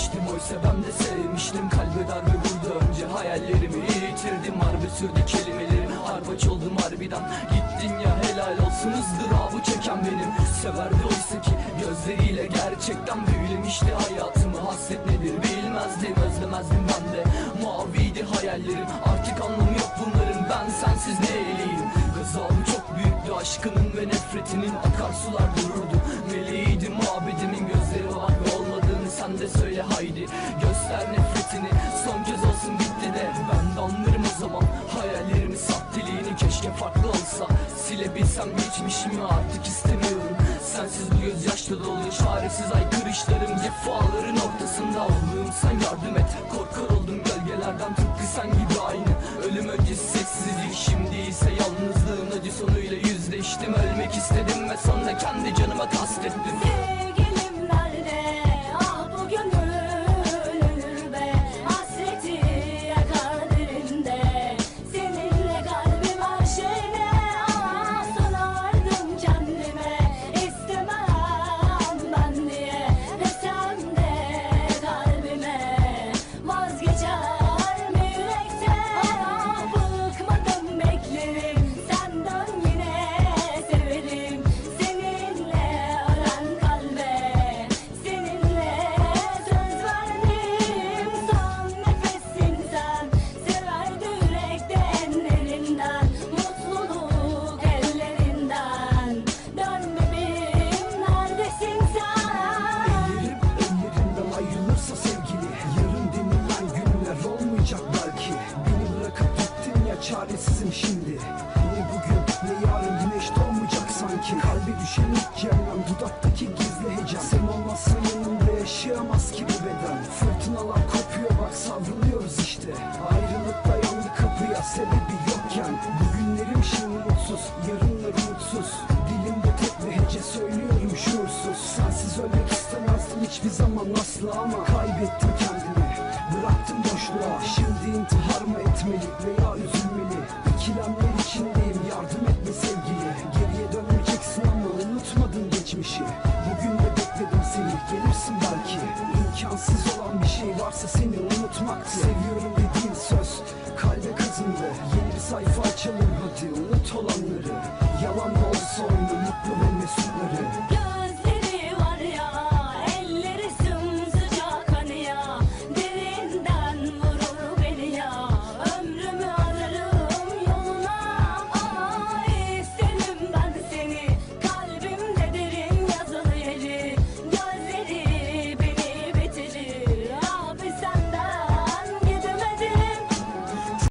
sevmiştim Oysa ben de sevmiştim. Kalbe darbe vurdu önce hayallerimi yitirdim. Harbi sürdü kelimelerim Harbaç oldum harbiden. Gittin ya helal olsun. Izdırabı çeken benim. Severdi oysa ki gözleriyle gerçekten büyülemişti hayatımı Hasret nedir bilmezdim. Özlemezdim ben de. Maviydi hayallerim. Artık anlamı yok bunların. Ben sensiz neyliyim Gazabı çok büyüktü. Aşkının ve nefretinin Akarsular dururdu. Silebilsem geçmişimi artık istemiyorum. Sensiz bu gözyaşla dolu çaresiz aykırışlarım Cefaların ortasında olduğum sen yardım et. Korkar oldum gölgelerden tıpkı sen gibi aynı. Ölüm öncesi sessizlik şimdi ise yalnızlığın acı sonuyla yüzleştim. Ölmek istedim ve sonra kendi canıma kastettim düşen ilk yandan Dudaktaki gizli heyecan. Sen olmazsan yanımda yaşayamaz ki bir beden. Fırtınalar kopuyor bak savruluyoruz işte. Ayrılık dayandı kapıya sebebi yokken. Bugünlerim şimdi mutsuz yarınlar umutsuz Dilimde tek bir hece söylüyorum şuursuz. Sensiz ölmek istemezdim hiçbir zaman asla ama Kaybettim kendimi. Bıraktım boşluğa Şimdi intihar kişi Bugün de bekledim seni. Gelirsin belki. İmkansız olan bir şey varsa seni unutmaktı. Seviyorum